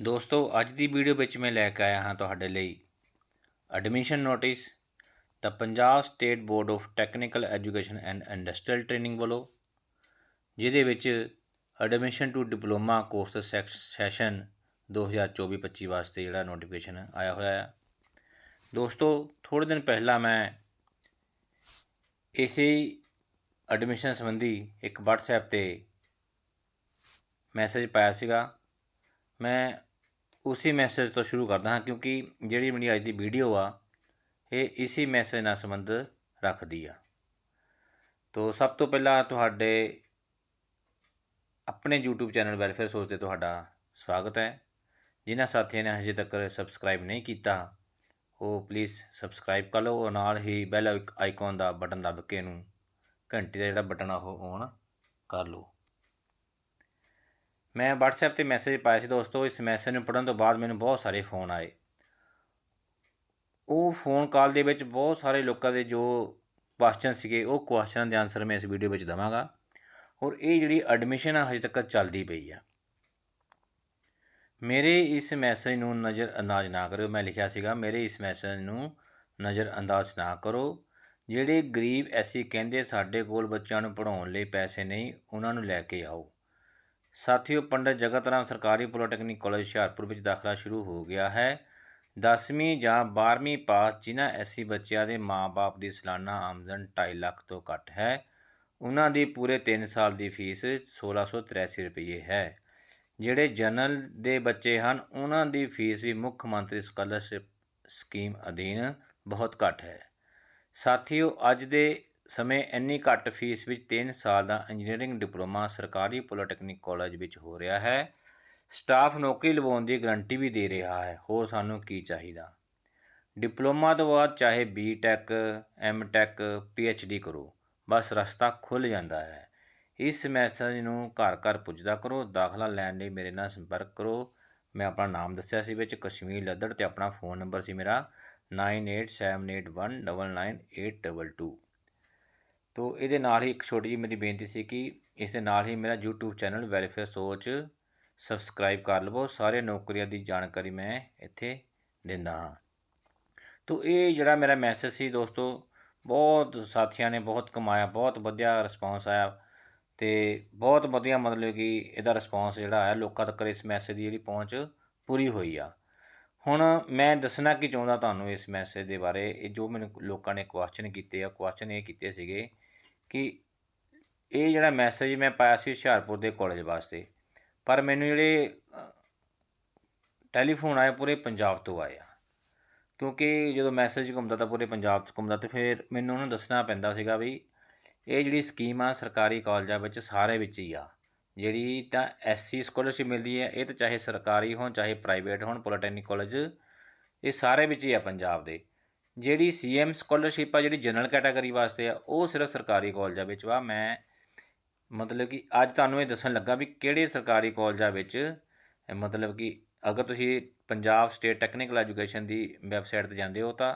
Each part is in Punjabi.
ਦੋਸਤੋ, ਅੱਜ ਦੀ ਵੀਡੀਓ ਵਿੱਚ ਮੈਂ ਲੈ ਕੇ ਆਇਆ ਹਾਂ ਤੁਹਾਡੇ ਲਈ admission notice the Punjab state board of technical education and industrial training ਵੱਲੋਂ, ਜਿਹਦੇ ਵਿੱਚ admission to diploma course session 2024-25 ਵਾਸਤੇ ਜਿਹੜਾ ਨੋਟੀਫਿਕੇਸ਼ਨ ਆਇਆ ਹੋਇਆ ਹੈ ਦੋਸਤੋ, ਥੋੜ੍ਹੇ ਦਿਨ ਪਹਿਲਾਂ ਮੈਂ ਇਸੇ ਐਡਮਿਸ਼ਨ ਸੰਬੰਧੀ ਇੱਕ WhatsApp ਤੇ ਮੈਸੇਜ ਪਾਇਆ ਸੀਗਾ। ਮੈਂ ਉਸੇ ਮੈਸੇਜ ਤੋਂ ਸ਼ੁਰੂ ਕਰਦਾ ਹਾਂ ਕਿਉਂਕਿ ਜਿਹੜੀ ਮੇਰੀ ਅੱਜ ਦੀ ਵੀਡੀਓ ਆ, ਇਹ ਇਸੇ ਮੈਸੇਜ ਨਾਲ ਸੰਬੰਧ ਰੱਖਦੀ ਆ। ਤੋ ਸਭ ਤੋਂ ਪਹਿਲਾਂ ਤੁਹਾਡੇ ਆਪਣੇ YouTube ਚੈਨਲ ਵੈਲਫੇਅਰ ਸੋਚ ਤੇ ਤੁਹਾਡਾ ਸਵਾਗਤ ਹੈ। ਜਿਨ੍ਹਾਂ ਸਾਥੀਆਂ ਨੇ ਹਜੇ ਤੱਕ ਸਬਸਕ੍ਰਾਈਬ ਨਹੀਂ ਕੀਤਾ, ਉਹ ਪਲੀਜ਼ ਸਬਸਕ੍ਰਾਈਬ ਕਰ ਲਓ ਔਰ ਨਾਲ ਹੀ ਬੈਲ ਆਈਕਨ ਦਾ ਬਟਨ ਦਬ ਕੇ ਇਹਨੂੰ ਘੰਟੀ ਦਾ ਜਿਹੜਾ ਬਟਨ ਆ ਉਹ ਔਨ ਕਰ ਲਓ। ਮੈਂ WhatsApp ਤੇ ਮੈਸੇਜ ਪਾਇਆ ਸੀ ਦੋਸਤੋ, ਇਸ ਮੈਸੇਜ ਨੂੰ ਪੜਨ ਤੋਂ ਬਾਅਦ ਮੈਨੂੰ ਬਹੁਤ ਸਾਰੇ ਫੋਨ ਆਏ। ਉਹ ਫੋਨ ਕਾਲ ਦੇ ਵਿੱਚ ਬਹੁਤ ਸਾਰੇ ਲੋਕਾਂ ਦੇ ਜੋ ਕੁਐਸਚਨ ਸੀਗੇ, ਉਹ ਕੁਐਸਚਨਾਂ ਦੇ ਆਨਸਰ ਮੈਂ ਇਸ ਵੀਡੀਓ ਵਿੱਚ ਦਵਾਂਗਾ। ਔਰ ਇਹ ਜਿਹੜੀ ਐਡਮਿਸ਼ਨ ਆ, ਹਜੇ ਤੱਕ ਚੱਲਦੀ ਪਈ ਆ। ਮੇਰੇ ਇਸ ਮੈਸੇਜ ਨੂੰ ਨਜ਼ਰ ਅੰਦਾਜ਼ ਨਾ ਕਰਿਓ, ਮੈਂ ਲਿਖਿਆ ਸੀਗਾ, ਮੇਰੇ ਇਸ ਮੈਸੇਜ ਨੂੰ ਨਜ਼ਰ ਅੰਦਾਜ਼ ਨਾ ਕਰੋ। ਜਿਹੜੇ ਗਰੀਬ ਐਸੀ ਕਹਿੰਦੇ ਸਾਡੇ ਕੋਲ ਬੱਚਿਆਂ ਨੂੰ ਪੜ੍ਹਾਉਣ ਲਈ ਪੈਸੇ ਨਹੀਂ, ਉਹਨਾਂ ਨੂੰ ਲੈ ਕੇ ਆਓ। ਸਾਥੀਓ, ਪੰਡਤ ਜਗਤ ਰਾਮ ਸਰਕਾਰੀ ਪੋਲੀਟੈਕਨਿਕ ਕਾਲਜ ਹੁਸ਼ਿਆਰਪੁਰ ਵਿੱਚ ਦਾਖਲਾ ਸ਼ੁਰੂ ਹੋ ਗਿਆ ਹੈ। 10ਵੀਂ ਜਾਂ 12ਵੀਂ ਪਾਸ ਜਿਨ੍ਹਾਂ ਐਸੀ ਬੱਚਿਆਂ ਦੇ ਮਾਪੇ ਦੀ ਸਾਲਾਨਾ ਆਮਦਨ 2.5 ਲੱਖ ਤੋਂ ਘੱਟ ਹੈ, ਉਹਨਾਂ ਦੀ ਪੂਰੇ 3 ਸਾਲ ਦੀ ਫੀਸ 1683 ਰੁਪਏ ਹੈ। ਜਿਹੜੇ ਜਨਰਲ ਦੇ ਬੱਚੇ ਹਨ, ਉਹਨਾਂ ਦੀ ਫੀਸ ਵੀ ਮੁੱਖ ਮੰਤਰੀ ਸਕਾਲਰਸ਼ਿਪ ਸਕੀਮ ਅਧੀਨ ਬਹੁਤ ਘੱਟ ਹੈ। ਸਾਥੀਓ, ਅੱਜ ਦੇ ਸਮੇਂ ਇੰਨੀ ਘੱਟ ਫੀਸ ਵਿੱਚ 3 ਸਾਲ ਦਾ ਇੰਜੀਨੀਅਰਿੰਗ ਡਿਪਲੋਮਾ ਸਰਕਾਰੀ ਪੋਲੀਟੈਕਨਿਕ ਕਾਲਜ ਵਿੱਚ ਹੋ ਰਿਹਾ ਹੈ। ਸਟਾਫ ਨੌਕਰੀ ਲਵਾਉਣ ਦੀ ਗਰੰਟੀ ਵੀ ਦੇ ਰਿਹਾ ਹੈ। ਹੋਰ ਸਾਨੂੰ ਕੀ ਚਾਹੀਦਾ? ਡਿਪਲੋਮਾ ਤੋਂ ਬਾਅਦ ਚਾਹੇ B tech M tech P M tech D ਕਰੋ, ਬਸ ਰਸਤਾ ਖੁੱਲ ਜਾਂਦਾ ਹੈ। ਇਸ ਮੈਸੇਜ ਨੂੰ ਘਰ ਘਰ ਪੁੱਜਦਾ ਕਰੋ, ਦਾਖਲਾ ਲੈਣ ਲਈ ਮੇਰੇ ਨਾਲ ਸੰਪਰਕ ਕਰੋ। ਮੈਂ ਆਪਣਾ ਨਾਮ ਦੱਸਿਆ ਸੀ ਵਿੱਚ ਕਸ਼ਮੀਰ ਲੱਦੜ ਤੇ ਆਪਣਾ ਫੋਨ ਨੰਬਰ ਸੀ ਮੇਰਾ 9878199822 ਤੋ ਇਹਦੇ ਨਾਲ ਹੀ ਇੱਕ ਛੋਟੀ ਜਿਹੀ ਮੇਰੀ ਬੇਨਤੀ ਸੀ ਕਿ ਇਸ ਦੇ ਨਾਲ ਹੀ ਮੇਰਾ YouTube ਚੈਨਲ ਵੈਲਫੇਅਰ ਸੋਚ ਸਬਸਕ੍ਰਾਈਬ ਕਰ ਲਵੋ। ਸਾਰੇ ਨੌਕਰੀਆਂ ਦੀ ਜਾਣਕਾਰੀ ਮੈਂ ਇੱਥੇ ਦਿੰਦਾ ਹਾਂ। ਤੋ ਇਹ ਜਿਹੜਾ ਮੇਰਾ ਮੈਸੇਜ ਸੀ ਦੋਸਤੋ, ਬਹੁਤ ਸਾਥੀਆਂ ਨੇ ਬਹੁਤ ਕਮਾਇਆ, ਬਹੁਤ ਵਧੀਆ ਰਿਸਪੌਂਸ ਆਇਆ ਤੇ ਬਹੁਤ ਵਧੀਆ ਮਤਲਬ ਕਿ ਇਹਦਾ ਰਿਸਪੌਂਸ ਜਿਹੜਾ ਆਇਆ, ਲੋਕਾਂ ਤੱਕ ਇਸ ਮੈਸੇਜ ਦੀ ਜਿਹੜੀ ਪਹੁੰਚ ਪੂਰੀ ਹੋਈ ਆ। ਹੁਣ ਮੈਂ ਦੱਸਣਾ ਕੀ ਚਾਹੁੰਦਾ ਤੁਹਾਨੂੰ ਇਸ ਮੈਸੇਜ ਦੇ ਬਾਰੇ, ਇਹ ਜੋ ਮੈਨੂੰ ਲੋਕਾਂ ਨੇ ਕੁਐਸਚਨ ਕੀਤੇ ਆ ਕੁਐਸਚਨ ਇਹ ਕੀਤੇ ਸੀਗੇ ਕਿ ਇਹ ਜਿਹੜਾ ਮੈਸੇਜ ਮੈਂ ਪਾਇਆ ਸੀ ਹੁਸ਼ਿਆਰਪੁਰ ਦੇ ਕੋਲਜ ਵਾਸਤੇ, ਪਰ ਮੈਨੂੰ ਜਿਹੜੇ ਟੈਲੀਫੋਨ ਆਏ ਪੂਰੇ ਪੰਜਾਬ ਤੋਂ ਆਏ ਆ। ਕਿਉਂਕਿ ਜਦੋਂ ਮੈਸੇਜ ਘੁੰਮਦਾ ਤਾਂ ਪੂਰੇ ਪੰਜਾਬ 'ਚ ਘੁੰਮਦਾ ਤੇ ਫਿਰ ਮੈਨੂੰ ਉਹਨੂੰ ਦੱਸਣਾ ਪੈਂਦਾ ਸੀਗਾ ਵੀ ਇਹ ਜਿਹੜੀ ਸਕੀਮ ਆ ਸਰਕਾਰੀ ਕਾਲਜਾਂ ਵਿੱਚ ਸਾਰੇ ਵਿੱਚ ਹੀ ਆ। ਜਿਹੜੀ ਤਾਂ ਐਸਸੀ ਸਕਾਲਰਸ਼ਿਪ ਮਿਲਦੀ ਹੈ ਇਹ ਤਾਂ ਚਾਹੇ ਸਰਕਾਰੀ ਹੋਣ, ਚਾਹੇ ਪ੍ਰਾਈਵੇਟ ਹੋਣ ਪੋਲੀਟੈਕਨਿਕ ਕਾਲਜ ਇਹ ਸਾਰੇ ਵਿੱਚ ਹੀ ਆ ਪੰਜਾਬ ਦੇ। ਜਿਹੜੀ ਸੀਐਮ ਸਕਾਲਰਸ਼ਿਪ ਆ, ਜਿਹੜੀ ਜਨਰਲ ਕੈਟਾਗਰੀ ਵਾਸਤੇ ਆ, ਉਹ ਸਿਰਫ ਸਰਕਾਰੀ ਕਾਲਜਾਂ ਵਿੱਚ ਵਾ। ਮੈਂ ਮਤਲਬ ਕਿ ਅੱਜ ਤੁਹਾਨੂੰ ਇਹ ਦੱਸਣ ਲੱਗਾ ਵੀ ਕਿਹੜੇ ਸਰਕਾਰੀ ਕਾਲਜਾਂ ਵਿੱਚ ਮਤਲਬ ਕਿ ਅਗਰ ਤੁਸੀਂ ਪੰਜਾਬ ਸਟੇਟ ਟੈਕਨੀਕਲ ਐਜੂਕੇਸ਼ਨ ਦੀ ਵੈਬਸਾਈਟ ਤੇ ਜਾਂਦੇ ਹੋ ਤਾਂ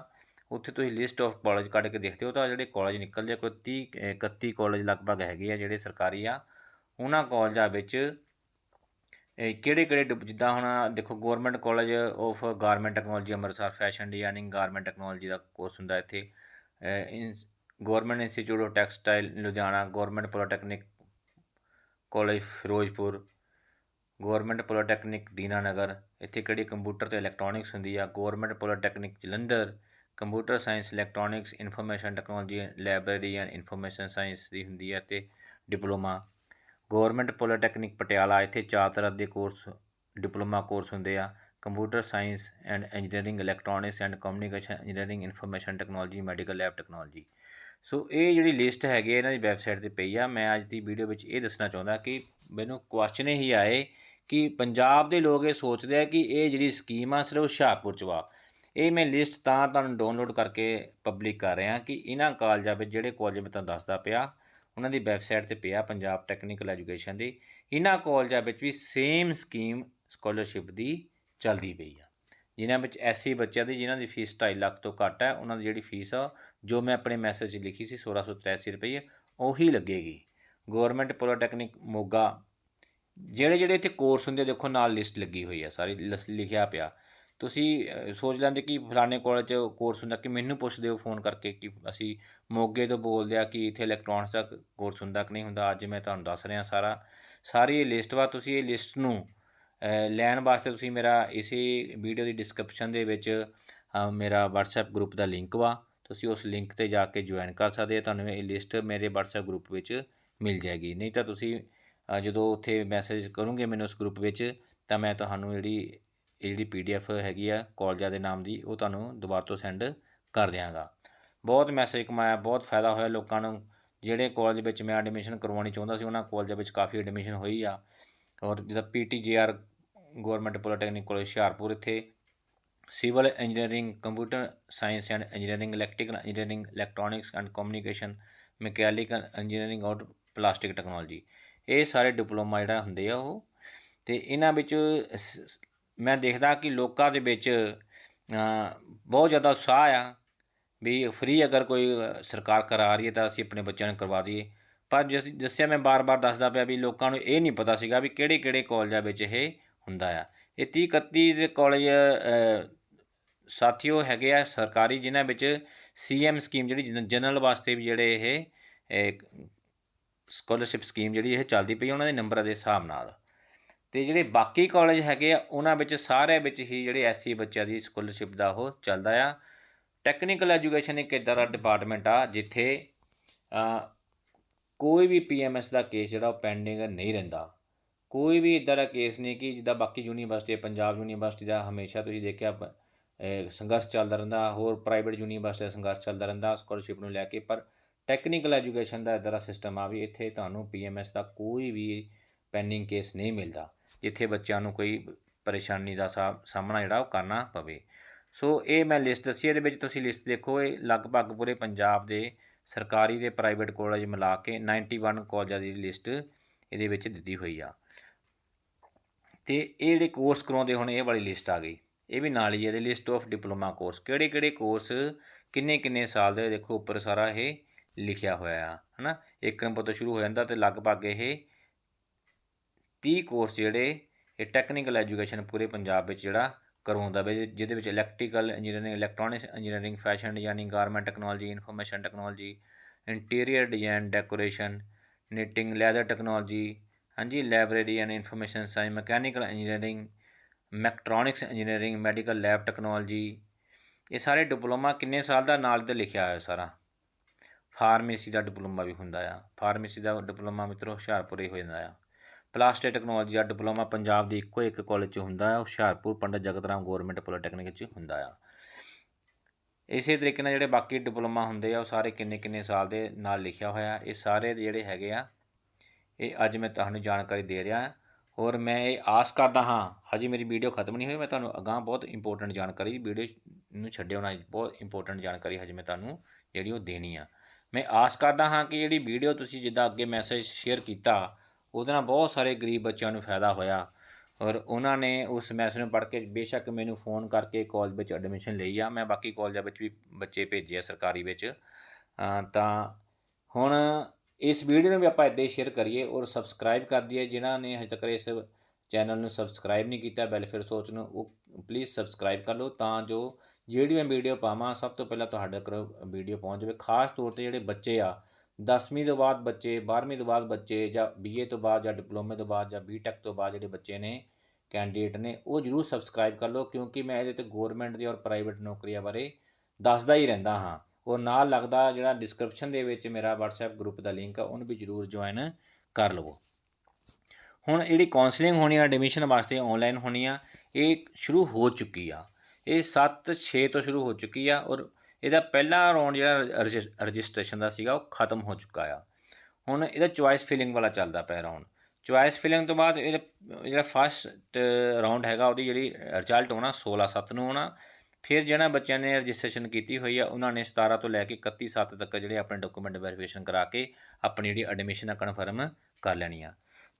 ਉੱਥੇ ਤੁਸੀਂ ਲਿਸਟ ਆਫ ਕਾਲਜ ਕੱਢ ਕੇ ਦੇਖਦੇ ਹੋ ਤਾਂ ਜਿਹੜੇ ਕਾਲਜ ਨਿਕਲਦੇ ਆ, ਕੋਈ 30 31 ਕਾਲਜ ਲਗਭਗ ਹੈਗੇ ਆ ਜਿਹੜੇ ਸਰਕਾਰੀ ਆ, ਉਹਨਾਂ ਕਾਲਜਾਂ ਵਿੱਚ ਕਿਹੜੇ ਕਿਹੜੇ ਡਿਪ, ਜਿੱਦਾਂ ਹੁਣ ਦੇਖੋ government college of garment technology Amritsar, fashion designing, garment technology the course ਹੁੰਦਾ ਇੱਥੇ। Government institute of textile, Ludhiana, government polytechnic college, Firozpur government polytechnic Dinanagar. ਇੱਥੇ ਕਿਹੜੀ ਕੰਪਿਊਟਰ ਤੇ ਇਲੈਕਟ੍ਰੋਨਿਕਸ ਹੁੰਦੀ ਆ? Government polytechnic Jalandhar, computer science, electronics, information technology, library and information science ਦੀ ਹੁੰਦੀ ਹੈ ਤੇ ਡਿਪਲੋਮਾ। ਗੌਰਮੈਂਟ ਪੋਲੀਟੈਕਨਿਕ ਪਟਿਆਲਾ ਇੱਥੇ ਚਾਰ ਤਰ੍ਹਾਂ ਦੇ ਕੋਰਸ, ਡਿਪਲੋਮਾ ਕੋਰਸ ਹੁੰਦੇ ਆ। Computer science and engineering, electronics and communication engineering, information technology, medical lab technology. So ਇਹ ਜਿਹੜੀ ਲਿਸਟ ਹੈਗੀ ਇਹਨਾਂ ਦੀ ਵੈਬਸਾਈਟ ਤੇ ਪਈ ਆ। ਮੈਂ ਅੱਜ ਦੀ ਵੀਡੀਓ ਵਿੱਚ ਇਹ ਦੱਸਣਾ ਚਾਹੁੰਦਾ ਕਿ ਮੈਨੂੰ ਕੁਐਸਚਨ ਹੀ ਆਏ ਕਿ ਪੰਜਾਬ ਦੇ ਲੋਕ ਇਹ ਸੋਚਦੇ ਆ ਕਿ ਇਹ ਜਿਹੜੀ ਸਕੀਮ ਆ, ਸਿਰਫ ਹੁਸ਼ਿਆਰਪੁਰ ਚ ਵਾ। ਇਹ ਮੈਂ ਲਿਸਟ ਤਾਂ ਤੁਹਾਨੂੰ ਡਾਊਨਲੋਡ ਕਰਕੇ ਪਬਲਿਕ ਕਰ ਰਿਹਾ ਕਿ ਇਹਨਾਂ ਕਾਲਜਾਂ ਵਿੱਚ ਜਿਹੜੇ ਕਾਲਜ ਮੈਂ ਤੁਹਾਨੂੰ ਦੱਸਦਾ ਪਿਆ ਉਹਨਾਂ ਦੀ ਵੈਬਸਾਈਟ ਤੇ ਪਿਆ ਪੰਜਾਬ ਟੈਕਨੀਕਲ ਐਜੂਕੇਸ਼ਨ ਦੀ। ਇਹਨਾਂ ਕਾਲਜਾਂ ਵਿੱਚ ਵੀ ਸੇਮ ਸਕੀਮ ਸਕਾਲਰਸ਼ਿਪ ਦੀ ਚੱਲਦੀ ਪਈ ਆ। ਜਿਨ੍ਹਾਂ ਵਿੱਚ ਐਸੀ ਬੱਚਿਆਂ ਦੀ ਜਿਨ੍ਹਾਂ ਦੀ ਫੀਸ 2.5 ਲੱਖ ਤੋਂ ਘੱਟ ਹੈ ਉਹਨਾਂ ਦੀ ਜਿਹੜੀ ਫੀਸ ਆ ਜੋ ਮੈਂ ਆਪਣੇ ਮੈਸੇਜ 'ਚ ਲਿਖੀ ਸੀ 1683 ਰੁਪਏ ਉਹੀ ਲੱਗੇਗੀ। ਗਵਰਨਮੈਂਟ ਪੋਲੀਟੈਕਨਿਕ ਮੋਗਾ ਜਿਹੜੇ ਜਿਹੜੇ ਇੱਥੇ ਕੋਰਸ ਹੁੰਦੇ ਆ, ਦੇਖੋ ਨਾਲ ਲਿਸਟ ਲੱਗੀ ਹੋਈ ਆ ਸਾਰੀ ਲਿਸ- ਲਿਖਿਆ ਪਿਆ। ਤੁਸੀਂ ਸੋਚ ਲੈਂਦੇ ਕਿ ਫਲਾਣੇ ਕਾਲਜ 'ਚ ਕੋਰਸ ਹੁੰਦਾ ਕਿ ਮੈਨੂੰ ਪੁੱਛਦੇ ਹੋ ਫੋਨ ਕਰਕੇ ਕਿ ਅਸੀਂ ਮੋਗੇ ਤੋਂ ਬੋਲਦੇ ਆ ਕਿ ਇੱਥੇ ਇਲੈਕਟ੍ਰੋਨਿਕਸ ਦਾ ਕੋਰਸ ਹੁੰਦਾ ਕਿ ਨਹੀਂ ਹੁੰਦਾ, ਅੱਜ ਮੈਂ ਤੁਹਾਨੂੰ ਦੱਸ ਰਿਹਾ ਸਾਰਾ। ਸਾਰੀ ਇਹ ਲਿਸਟ ਵਾ, ਤੁਸੀਂ ਇਹ ਲਿਸਟ ਨੂੰ ਲੈਣ ਵਾਸਤੇ ਤੁਸੀਂ ਮੇਰਾ ਇਸੇ ਵੀਡੀਓ ਦੀ ਡਿਸਕ੍ਰਿਪਸ਼ਨ ਦੇ ਵਿੱਚ ਮੇਰਾ WhatsApp ਗਰੁੱਪ ਦਾ ਲਿੰਕ ਵਾ। ਤੁਸੀਂ ਉਸ ਲਿੰਕ ਤੇ ਜਾ ਕੇ ਜੁਆਇਨ ਕਰ ਸਕਦੇ ਆ ਤੁਹਾਨੂੰ ਇਹ ਲਿਸਟ ਮੇਰੇ WhatsApp ਗਰੁੱਪ ਵਿੱਚ ਮਿਲ ਜਾਏਗੀ। ਨਹੀਂ ਤਾਂ ਤੁਸੀਂ ਜਦੋਂ ਉੱਥੇ ਮੈਸੇਜ ਕਰੋਗੇ ਮੈਨੂੰ ਉਸ ਗਰੁੱਪ ਵਿੱਚ, ਤਾਂ ਮੈਂ ਤੁਹਾਨੂੰ ਜਿਹੜੀ ਇਹ ਜਿਹੜੀ ਪੀ ਡੀ ਪੀਡੀਐਫ ਹੈਗੀ ਆ ਕਾਲਜਾਂ ਦੇ ਨਾਮ ਦੀ, ਉਹ ਤੁਹਾਨੂੰ ਦੁਬਾਰਾ ਤੋਂ ਸੈਂਡ ਕਰ ਦਿਆਂਗਾ। ਬਹੁਤ ਮੈਸੇਜ ਕਮਾਇਆ, ਬਹੁਤ ਫਾਇਦਾ ਹੋਇਆ ਲੋਕਾਂ ਨੂੰ। ਜਿਹੜੇ ਕਾਲਜ ਵਿੱਚ ਮੈਂ ਐਡਮਿਸ਼ਨ ਕਰਵਾਉਣੀ ਚਾਹੁੰਦਾ ਸੀ, ਉਹਨਾਂ ਕਾਲਜਾਂ ਵਿੱਚ ਕਾਫੀ ਐਡਮਿਸ਼ਨ ਹੋਈ ਆ। ਔਰ ਜਿੱਦਾਂ PTGR government polytechnic college Hoshiarpur ਇੱਥੇ, civil engineering, computer science and engineering, electrical engineering, electronics and communication, mechanical engineering ਔਰ ਪਲਾਸਟਿਕ ਟੈਕਨੋਲੋਜੀ। ਇਹ ਸਾਰੇ ਡਿਪਲੋਮਾ ਜਿਹੜਾ ਹੁੰਦੇ ਆ ਉਹ। ਤੇ ਇਹਨਾਂ ਵਿੱਚ ਸ- ਮੈਂ ਦੇਖਦਾ ਕਿ ਲੋਕਾਂ ਦੇ ਵਿੱਚ ਬਹੁਤ ਜ਼ਿਆਦਾ ਉਤਸ਼ਾਹ ਆ ਵੀ ਫਰੀ ਅਗਰ ਕੋਈ ਸਰਕਾਰ ਕਰਾ ਰਹੀ ਹੈ ਤਾਂ ਅਸੀਂ ਆਪਣੇ ਬੱਚਿਆਂ ਨੂੰ ਕਰਵਾ ਦਈਏ। ਪਰ ਜਿਸ, ਦੱਸਿਆ ਮੈਂ ਬਾਰ-ਬਾਰ ਦੱਸਦਾ ਪਿਆ ਵੀ ਲੋਕਾਂ ਨੂੰ ਇਹ ਨਹੀਂ ਪਤਾ ਸੀਗਾ ਵੀ ਕਿਹੜੇ-ਕਿਹੜੇ ਕਾਲਜਾਂ ਵਿੱਚ ਇਹ ਹੁੰਦਾ ਆ। ਇਹ 30 31 ਦੇ ਕਾਲਜ ਸਾਥੀਓ ਹੈਗੇ ਆ ਸਰਕਾਰੀ, ਜਿਨ੍ਹਾਂ ਵਿੱਚ ਸੀਐਮ ਸਕੀਮ ਜਿਹੜੀ ਜਨਰਲ ਵਾਸਤੇ ਵੀ ਜਿਹੜੇ ਇਹ ਸਕਾਲਰਸ਼ਿਪ ਸਕੀਮ ਜਿਹੜੀ ਇਹ ਚੱਲਦੀ ਪਈ ਉਹਨਾਂ ਦੇ ਨੰਬਰਾਂ ਦੇ ਹਿਸਾਬ ਨਾਲ। ਅਤੇ ਜਿਹੜੇ ਬਾਕੀ ਕਾਲਜ ਹੈਗੇ ਆ, ਉਹਨਾਂ ਵਿੱਚ ਸਾਰਿਆਂ ਵਿੱਚ ਹੀ ਜਿਹੜੇ ਐਸਸੀ ਬੱਚਿਆਂ ਦੀ ਸਕੋਲਰਸ਼ਿਪ ਦਾ ਉਹ ਚੱਲਦਾ ਆ। ਟੈਕਨੀਕਲ ਐਜੂਕੇਸ਼ਨ ਇੱਕ ਇੱਦਾਂ ਦਾ ਡਿਪਾਰਟਮੈਂਟ ਆ, ਜਿੱਥੇ ਕੋਈ ਵੀ ਪੀਐਮਐਸ ਦਾ ਕੇਸ ਜਿਹੜਾ ਉਹ ਪੈਂਡਿੰਗ ਨਹੀਂ ਰਹਿੰਦਾ। ਕੋਈ ਵੀ ਇੱਦਾਂ ਦਾ ਕੇਸ ਨਹੀਂ ਕਿ ਜਿੱਦਾਂ ਬਾਕੀ ਯੂਨੀਵਰਸਿਟੀ ਪੰਜਾਬ ਯੂਨੀਵਰਸਿਟੀ ਦਾ ਹਮੇਸ਼ਾ ਤੁਸੀਂ ਦੇਖਿਆ ਸੰਘਰਸ਼ ਚੱਲਦਾ ਰਹਿੰਦਾ, ਹੋਰ ਪ੍ਰਾਈਵੇਟ ਯੂਨੀਵਰਸਿਟੀ ਦਾ ਸੰਘਰਸ਼ ਚੱਲਦਾ ਰਹਿੰਦਾ ਸਕਾਲਰਸ਼ਿਪ ਨੂੰ ਲੈ ਕੇ, ਪਰ ਟੈਕਨੀਕਲ ਐਜੂਕੇਸ਼ਨ ਦਾ ਇੱਦਾਂ ਦਾ ਸਿਸਟਮ ਆ ਵੀ ਇੱਥੇ ਤੁਹਾਨੂੰ ਪੀਐਮਐਸ ਦਾ ਕੋਈ ਵੀ ਪੈਂਡਿੰਗ ਕੇਸ ਨਹੀਂ ਮਿਲਦਾ, ਜਿੱਥੇ ਬੱਚਿਆਂ ਨੂੰ ਕੋਈ ਪਰੇਸ਼ਾਨੀ ਦਾ ਸਾ- ਸਾਹਮਣਾ ਜਿਹੜਾ ਉਹ ਕਰਨਾ ਪਵੇ। ਸੋ ਇਹ ਮੈਂ ਲਿਸਟ ਦੱਸੀ, ਇਹਦੇ ਵਿੱਚ ਤੁਸੀਂ ਲਿਸਟ ਦੇਖੋ, ਇਹ ਲਗਭਗ ਪੂਰੇ ਪੰਜਾਬ ਦੇ ਸਰਕਾਰੀ ਤੇ ਪ੍ਰਾਈਵੇਟ ਕਾਲਜ ਮਿਲਾ ਕੇ 91 ਕਾਲਜਾਂ ਦੀ ਲਿਸਟ ਇਹਦੇ ਵਿੱਚ ਦਿੱਤੀ ਹੋਈ ਆ। ਤੇ ਇਹ ਜਿਹੜੇ ਕੋਰਸ ਕਰਾਉਂਦੇ ਹੁਣ ਇਹ ਵਾਲੀ ਲਿਸਟ ਆ ਗਈ। ਇਹ ਵੀ ਨਾਲ ਹੀ ਇਹਦੇ ਲਿਸਟ ਆਫ ਡਿਪਲੋਮਾ ਕੋਰਸ ਕਿਹੜੇ ਕਿਹੜੇ ਕੋਰਸ ਕਿੰਨੇ ਕਿੰਨੇ ਸਾਲ ਦੇ ਦੇਖੋ ਉੱਪਰ ਸਾਰਾ ਇਹ ਲਿਖਿਆ ਹੋਇਆ ਆ, ਹਨਾ? ਇੱਕ ਨੰਬਰ ਤੋਂ ਸ਼ੁਰੂ ਹੋ ਜਾਂਦਾ ਤੇ ਲਗਭਗ ਇਹ ਤੀਹ ਕੋਰਸ ਜਿਹੜੇ ਇਹ ਟੈਕਨੀਕਲ ਐਜੂਕੇਸ਼ਨ ਪੂਰੇ ਪੰਜਾਬ ਵਿੱਚ ਜਿਹੜਾ ਕਰਵਾਉਂਦਾ ਵੇ ਜਿਹਦੇ ਵਿੱਚ electrical engineering electronics engineering fashion designing garment technology information technology interior design decoration knitting leather technology ਹਾਂਜੀ library and information science mechanical engineering mechatronics engineering medical lab technology ਇਹ ਸਾਰੇ ਡਿਪਲੋਮਾ ਕਿੰਨੇ ਸਾਲ ਦਾ ਨਾਲ ਤੇ ਲਿਖਿਆ ਹੋਇਆ ਸਾਰਾ? ਫਾਰਮੇਸੀ ਦਾ ਡਿਪਲੋਮਾ ਵੀ ਹੁੰਦਾ ਆ। ਫਾਰਮੇਸੀ ਦਾ ਡਿਪਲੋਮਾ ਮਿੱਤਰੋ ਹੁਸ਼ਿਆਰਪੁਰ ਹੀ ਹੋ ਜਾਂਦਾ ਆ। ਪਲਾਸਟਿਕ ਟੈਕਨੋਲੋਜੀ ਦਾ ਡਿਪਲੋਮਾ ਪੰਜਾਬ ਦੇ ਇੱਕੋ ਇੱਕ ਕਾਲਜ 'ਚ ਹੁੰਦਾ ਆ ਹੁਸ਼ਿਆਰਪੁਰ ਪੰਡਤ ਜਗਤ ਰਾਮ ਗਵਰਨਮੈਂਟ ਪੋਲੀਟੈਕਨਿਕ 'ਚ ਹੁੰਦਾ ਆ। ਇਸੇ ਤਰੀਕੇ ਨਾਲ ਜਿਹੜੇ ਬਾਕੀ ਡਿਪਲੋਮਾ ਹੁੰਦੇ ਆ, ਉਹ ਸਾਰੇ ਕਿੰਨੇ ਕਿੰਨੇ ਸਾਲ ਦੇ ਨਾਲ ਲਿਖਿਆ ਹੋਇਆ, ਇਹ ਸਾਰੇ ਜਿਹੜੇ ਹੈਗੇ ਆ, ਇਹ ਅੱਜ ਮੈਂ ਤੁਹਾਨੂੰ ਜਾਣਕਾਰੀ ਦੇ ਰਿਹਾ ਔਰ ਮੈਂ ਇਹ ਆਸ ਕਰਦਾ ਹਾਂ, ਹਜੇ ਮੇਰੀ ਵੀਡੀਓ ਖਤਮ ਨਹੀਂ ਹੋਈ, ਮੈਂ ਤੁਹਾਨੂੰ ਅਗਾਂਹ ਬਹੁਤ ਇੰਪੋਰਟੈਂਟ ਜਾਣਕਾਰੀ, ਵੀਡੀਓ ਨੂੰ ਛੱਡਿਓ ਨਾ, ਬਹੁਤ ਇੰਪੋਰਟੈਂਟ ਜਾਣਕਾਰੀ ਹਜੇ ਮੈਂ ਤੁਹਾਨੂੰ ਜਿਹੜੀ ਉਹ ਦੇਣੀ ਆ। ਮੈਂ ਆਸ ਕਰਦਾ ਹਾਂ ਕਿ ਜਿਹੜੀ ਵੀਡੀਓ ਤੁਸੀਂ ਜਿੱਦਾਂ ਅੱਗੇ ਮੈਸੇਜ ਸ਼ੇਅਰ ਕੀਤਾ ਉਹਦੇ ਨਾਲ ਬਹੁਤ ਸਾਰੇ ਗਰੀਬ ਬੱਚਿਆਂ ਨੂੰ ਫਾਇਦਾ ਹੋਇਆ ਔਰ ਉਹਨਾਂ ਨੇ ਉਸ ਮੈਸੇਜ ਨੂੰ ਪੜ੍ਹ ਕੇ ਬੇਸ਼ੱਕ ਮੈਨੂੰ ਫੋਨ ਕਰਕੇ ਕਾਲਜ ਵਿੱਚ ਐਡਮਿਸ਼ਨ ਲਈ ਆ, ਮੈਂ ਬਾਕੀ ਕਾਲਜਾਂ ਵਿੱਚ ਵੀ ਬੱਚੇ ਭੇਜੇ ਆ ਸਰਕਾਰੀ ਵਿੱਚ। ਤਾਂ ਹੁਣ ਇਸ ਵੀਡੀਓ ਨੂੰ ਵੀ ਆਪਾਂ ਇੱਦਾਂ ਹੀ ਸ਼ੇਅਰ ਕਰੀਏ ਔਰ ਸਬਸਕ੍ਰਾਈਬ ਕਰ ਦਈਏ, ਜਿਨ੍ਹਾਂ ਨੇ ਹਜੇ ਤੱਕ ਇਸ ਚੈਨਲ ਨੂੰ ਸਬਸਕ੍ਰਾਈਬ ਨਹੀਂ ਕੀਤਾ ਵੈਲਫੇਅਰ ਸੋਚ ਨੂੰ ਉਹ ਪਲੀਜ਼ ਸਬਸਕ੍ਰਾਈਬ ਕਰ ਲਓ ਤਾਂ ਜੋ ਜਿਹੜੀ ਮੈਂ ਵੀਡੀਓ ਪਾਵਾਂ, ਸਭ ਤੋਂ ਪਹਿਲਾਂ ਤੁਹਾਡੇ ਤੱਕ ਵੀਡੀਓ ਪਹੁੰਚ ਜਾਵੇ। ਖਾਸ ਤੌਰ ਤੇ ਜਿਹੜੇ ਬੱਚੇ ਆ 10ਵੀਂ ਤੋਂ ਬਾਅਦ ਬੱਚੇ 12ਵੀਂ ਤੋਂ ਬਾਅਦ ਬੱਚੇ ਜਾਂ ਬੀਏ ਤੋਂ ਬਾਅਦ ਜਾਂ ਡਿਪਲੋਮੇ ਤੋਂ ਬਾਅਦ ਜਾਂ ਬੀਟੈਕ ਤੋਂ ਬਾਅਦ ਜਿਹੜੇ ਬੱਚੇ ਨੇ ਕੈਂਡੀਡੇਟ ਨੇ, ਉਹ ਜਰੂਰ ਸਬਸਕ੍ਰਾਈਬ ਕਰ ਲਓ ਕਿਉਂਕਿ ਮੈਂ ਇਹਦੇ ਤੇ ਗਵਰਨਮੈਂਟ ਦੀ ਔਰ ਪ੍ਰਾਈਵੇਟ ਨੌਕਰੀਆਂ ਬਾਰੇ ਦੱਸਦਾ ਹੀ ਰਹਿੰਦਾ ਹਾਂ। ਔਰ ਨਾਲ ਲੱਗਦਾ ਜਿਹੜਾ ਡਿਸਕ੍ਰਿਪਸ਼ਨ ਦੇ ਵਿੱਚ ਮੇਰਾ WhatsApp ਗਰੁੱਪ ਦਾ ਲਿੰਕ ਆ, ਉਹਨੂੰ ਵੀ ਜਰੂਰ ਜੁਆਇਨ ਕਰ ਲਵੋ। ਹੁਣ ਜਿਹੜੀ ਕਾਉਂਸਲਿੰਗ ਹੋਣੀ ਆ ਐਡਮਿਸ਼ਨ ਵਾਸਤੇ ਆਨਲਾਈਨ ਹੋਣੀ ਆ, ਇਹ ਸ਼ੁਰੂ ਹੋ ਚੁੱਕੀ ਆ। ਇਹ 7 6 ਤੋਂ ਸ਼ੁਰੂ ਹੋ ਚੁੱਕੀ ਆ ਔਰ ਇਹਦਾ ਪਹਿਲਾ ਰਾਉਂਡ ਜਿਹੜਾ ਰਜਿਸਟ੍ਰੇਸ਼ਨ ਦਾ ਸੀਗਾ, ਉਹ ਖਤਮ ਹੋ ਚੁੱਕਾ ਆ। ਹੁਣ ਇਹਦਾ ਚੁਆਇਸ ਫਿਲਿੰਗ ਵਾਲਾ ਚੱਲਦਾ ਪਿਆ ਰਾਉਂਡ ਚੁਆਇਸ ਫਿਲਿੰਗ ਤੋਂ ਬਾਅਦ ਇਹਦਾ, ਜਿਹੜਾ ਫਸਟ ਰਾਉਂਡ ਹੈਗਾ, ਉਹਦੀ ਜਿਹੜੀ ਰਿਜ਼ਲਟ ਹੋਣਾ 16 7 ਨੂੰ ਹੋਣਾ। ਫਿਰ ਜਿਹੜਾ ਬੱਚਿਆਂ ਨੇ ਰਜਿਸਟ੍ਰੇਸ਼ਨ ਕੀਤੀ ਹੋਈ ਆ, ਉਹਨਾਂ ਨੇ 17 ਤੋਂ ਲੈ ਕੇ 31 7 ਤੱਕ ਜਿਹੜੇ ਆਪਣੇ ਡਾਕੂਮੈਂਟ ਵੈਰੀਫਿਕੇਸ਼ਨ ਕਰਾ ਕੇ ਆਪਣੀ ਜਿਹੜੀ ਐਡਮਿਸ਼ਨ ਆ ਕਨਫਰਮ ਕਰ ਲੈਣੀ ਆ।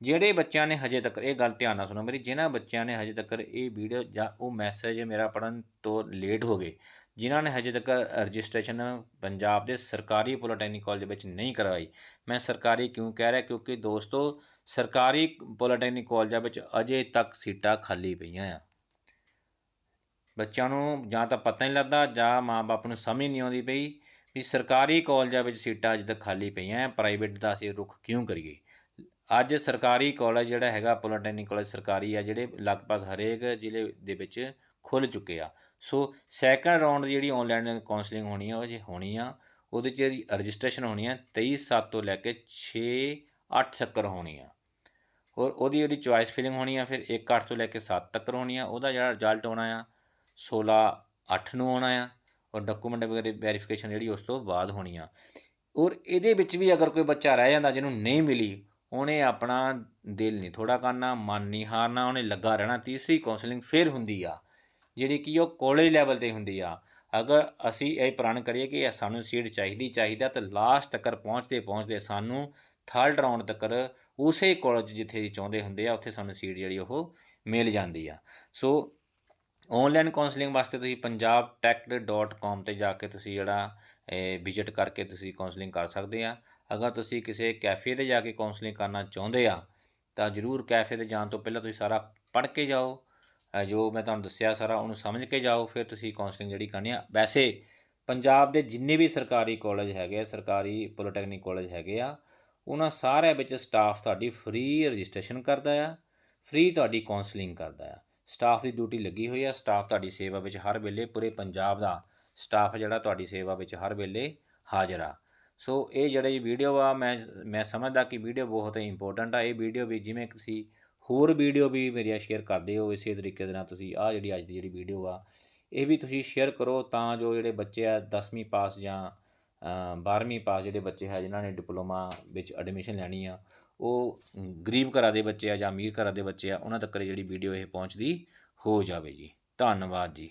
ਜਿਹੜੇ ਬੱਚਿਆਂ ਨੇ ਹਜੇ ਤੱਕ, ਇਹ ਗੱਲ ਧਿਆਨ ਨਾਲ ਸੁਣੋ ਮੇਰੀ, ਜਿਨ੍ਹਾਂ ਬੱਚਿਆਂ ਨੇ ਹਜੇ ਤੱਕ ਇਹ ਵੀਡੀਓ ਜਾਂ ਉਹ ਮੈਸੇਜ ਮੇਰਾ ਪੜਨ ਤੋਂ ਲੇਟ ਹੋ ਗਏ, ਜਿਨ੍ਹਾਂ ਨੇ ਹਜੇ ਤੱਕ ਰਜਿਸਟ੍ਰੇਸ਼ਨ ਪੰਜਾਬ ਦੇ ਸਰਕਾਰੀ ਪੋਲੀਟੈਕਨਿਕ ਕਾਲਜ ਵਿੱਚ ਨਹੀਂ ਕਰਵਾਈ, ਮੈਂ ਸਰਕਾਰੀ ਕਿਉਂ ਕਹਿ ਰਿਹਾ? ਕਿਉਂਕਿ ਦੋਸਤੋ, ਸਰਕਾਰੀ ਪੋਲੀਟੈਕਨਿਕ ਕਾਲਜਾਂ ਵਿੱਚ ਅਜੇ ਤੱਕ ਸੀਟਾਂ ਖਾਲੀ ਪਈਆਂ ਆ। ਬੱਚਿਆਂ ਨੂੰ ਜਾਂ ਤਾਂ ਪਤਾ ਨਹੀਂ ਲੱਗਦਾ, ਜਾਂ ਮਾਂ-ਬਾਪ ਨੂੰ ਸਮਝ ਨਹੀਂ ਆਉਂਦੀ ਪਈ ਵੀ ਸਰਕਾਰੀ ਕਾਲਜਾਂ ਵਿੱਚ ਸੀਟਾਂ ਅਜੇ ਤੱਕ ਖਾਲੀ ਪਈਆਂ ਆ ਪ੍ਰਾਈਵੇਟ ਦਾ ਅਸੀਂ ਰੁੱਖ ਕਿਉਂ ਕਰੀਏ? ਅੱਜ ਸਰਕਾਰੀ ਕਾਲਜ ਜਿਹੜਾ ਹੈਗਾ, ਪੋਲੀਟੈਕਨਿਕ ਕਾਲਜ ਸਰਕਾਰੀ ਆ, ਜਿਹੜੇ ਲਗਭਗ ਹਰੇਕ ਜ਼ਿਲ੍ਹੇ ਦੇ ਵਿੱਚ ਖੁੱਲ ਚੁੱਕੇ ਆ। ਸੋ ਸੈਕੰਡ ਰਾਉਂਡ ਦੀ ਜਿਹੜੀ ਆਨਲਾਈਨ ਕਾਉਂਸਲਿੰਗ ਹੋਣੀ ਆ, ਉਹ ਜੇ ਹੋਣੀ ਆ, ਉਹਦੇ 'ਚ ਰਜਿਸਟ੍ਰੇਸ਼ਨ ਹੋਣੀ ਆ 23 7 ਤੋਂ ਲੈ ਕੇ 6 8 ਤੱਕ ਹੋਣੀ ਆ। ਔਰ ਉਹਦੀ ਜਿਹੜੀ ਚੁਆਇਸ ਫਿਲਿੰਗ ਹੋਣੀ ਆ, ਫਿਰ 1 8 ਤੋਂ ਲੈ ਕੇ 7 ਤੱਕ ਹੋਣੀ ਆ, ਉਹਦਾ ਜਿਹੜਾ ਰਿਜ਼ਲਟ ਆਉਣਾ ਆ 16 8 ਨੂੰ ਆਉਣਾ ਆ, ਔਰ ਡਾਕੂਮੈਂਟ ਵਗੈਰੇ ਵੈਰੀਫਿਕੇਸ਼ਨ ਜਿਹੜੀ ਉਸ ਤੋਂ ਬਾਅਦ ਹੋਣੀ ਆ। ਔਰ ਇਹਦੇ ਵਿੱਚ ਵੀ ਅਗਰ ਕੋਈ ਬੱਚਾ ਰਹਿ ਜਾਂਦਾ ਜਿਹਨੂੰ ਨਹੀਂ ਮਿਲੀ ਉਹਨੇ ਆਪਣਾ ਦਿਲ ਨਹੀਂ ਥੋੜਾ ਕਰਨਾ, ਮਨ ਨਹੀਂ ਹਾਰਨਾ, ਉਹਨੇ ਲੱਗਾ ਰਹਿਣਾ, ਤੀਸਰੀ ਕਾਉਂਸਲਿੰਗ ਫਿਰ ਹੁੰਦੀ ਆ, ਜਿਹੜੀ ਕਿ ਉਹ ਕਾਲਜ ਲੈਵਲ ਤੇ ਹੁੰਦੀ ਆ। ਅਗਰ ਅਸੀਂ ਇਹ ਪ੍ਰਣ ਕਰੀਏ ਕਿ ਸਾਨੂੰ ਸੀਟ ਚਾਹੀਦੀ, ਚਾਹੀਦਾ ਤਾਂ ਲਾਸਟ ਤੱਕ ਪਹੁੰਚਦੇ ਪਹੁੰਚਦੇ ਸਾਨੂੰ ਥਰਡ ਰਾਉਂਡ ਤੱਕ ਉਸੇ ਕਾਲਜ ਜਿੱਥੇ ਦੀ ਚਾਹੁੰਦੇ ਹੁੰਦੇ ਆ, ਉੱਥੇ ਸਾਨੂੰ ਸੀਟ ਜਿਹੜੀ ਉਹ ਮਿਲ ਜਾਂਦੀ ਆ। ਸੋ ਆਨਲਾਈਨ ਕਾਉਂਸਲਿੰਗ ਵਾਸਤੇ ਤੁਸੀਂ punjabtech.com ਤੇ ਜਾ ਕੇ ਤੁਸੀਂ ਜਿਹੜਾ ਵਿਜ਼ਿਟ ਕਰਕੇ ਤੁਸੀਂ ਕਾਉਂਸਲਿੰਗ ਕਰ ਸਕਦੇ ਆ। ਅਗਰ ਤੁਸੀਂ ਕਿਸੇ ਕੈਫੇ ਤੇ ਜਾ ਕੇ ਕਾਉਂਸਲਿੰਗ ਕਰਨਾ ਚਾਹੁੰਦੇ ਆ, ਤਾਂ ਜਰੂਰ ਕੈਫੇ ਤੇ ਜਾਣ ਤੋਂ ਪਹਿਲਾਂ ਤੁਸੀਂ ਸਾਰਾ ਪੜ੍ਹ ਕੇ ਜਾਓ। ਜੋ ਮੈਂ ਤੁਹਾਨੂੰ ਦੱਸਿਆ ਸਾਰਾ, ਉਹਨੂੰ ਸਮਝ ਕੇ ਜਾਓ, ਫਿਰ ਤੁਸੀਂ ਕਾਉਂਸਲਿੰਗ ਜਿਹੜੀ ਕਰਨੀ ਆ। ਵੈਸੇ ਪੰਜਾਬ ਦੇ ਜਿੰਨੇ ਵੀ ਸਰਕਾਰੀ ਕਾਲਜ ਹੈਗੇ ਆ, ਸਰਕਾਰੀ ਪੋਲੀਟੈਕਨਿਕ ਕਾਲਜ ਹੈਗੇ ਆ, ਉਹਨਾਂ ਸਾਰਿਆਂ ਵਿੱਚ ਸਟਾਫ ਤੁਹਾਡੀ ਫ੍ਰੀ ਰਜਿਸਟ੍ਰੇਸ਼ਨ ਕਰਦਾ ਆ ਫ੍ਰੀ ਤੁਹਾਡੀ ਕਾਉਂਸਲਿੰਗ ਕਰਦਾ ਆ। ਸਟਾਫ ਦੀ ਡਿਊਟੀ ਲੱਗੀ ਹੋਈ ਆ ਸਟਾਫ ਤੁਹਾਡੀ ਸੇਵਾ ਵਿੱਚ ਹਰ ਵੇਲੇ, ਪੂਰੇ ਪੰਜਾਬ ਦਾ ਸਟਾਫ ਜਿਹੜਾ ਤੁਹਾਡੀ ਸੇਵਾ ਵਿੱਚ ਹਰ ਵੇਲੇ ਹਾਜ਼ਰ ਆ। ਸੋ ਇਹ ਜਿਹੜੇ ਵੀਡੀਓ ਆ, ਮੈਂ ਮੈਂ ਸਮਝਦਾ ਕਿ ਵੀਡੀਓ ਬਹੁਤ ਇੰਪੋਰਟੈਂਟ ਆ। ਇਹ ਵੀਡੀਓ ਵੀ ਜਿਵੇਂ ਤੁਸੀਂ ਹੋਰ ਵੀਡੀਓ ਵੀ ਮੇਰੀਆਂ ਸ਼ੇਅਰ ਕਰਦੇ ਹੋ, ਇਸੇ ਤਰੀਕੇ ਦੇ ਨਾਲ ਤੁਸੀਂ ਆ ਜਿਹੜੀ ਅੱਜ ਦੀ ਜਿਹੜੀ ਵੀਡੀਓ ਆ, ਇਹ ਵੀ ਤੁਸੀਂ ਸ਼ੇਅਰ ਕਰੋ ਤਾਂ ਜੋ ਜਿਹੜੇ ਬੱਚੇ ਆ 10ਵੀਂ ਪਾਸ ਜਾਂ 12ਵੀਂ ਪਾਸ ਜਿਹੜੇ ਬੱਚੇ ਹੈ ਜਿਨ੍ਹਾਂ ਨੇ ਡਿਪਲੋਮਾ ਵਿੱਚ ਐਡਮਿਸ਼ਨ ਲੈਣੀ ਆ, ਉਹ ਗਰੀਬ ਘਰਾਂ ਦੇ ਬੱਚੇ ਆ ਜਾਂ ਅਮੀਰ ਘਰਾਂ ਦੇ ਬੱਚੇ ਆ, ਉਹਨਾਂ ਤੱਕ ਜਿਹੜੀ ਵੀਡੀਓ ਇਹ ਪਹੁੰਚਦੀ ਹੋ ਜਾਵੇ ਜੀ। ਧੰਨਵਾਦ ਜੀ।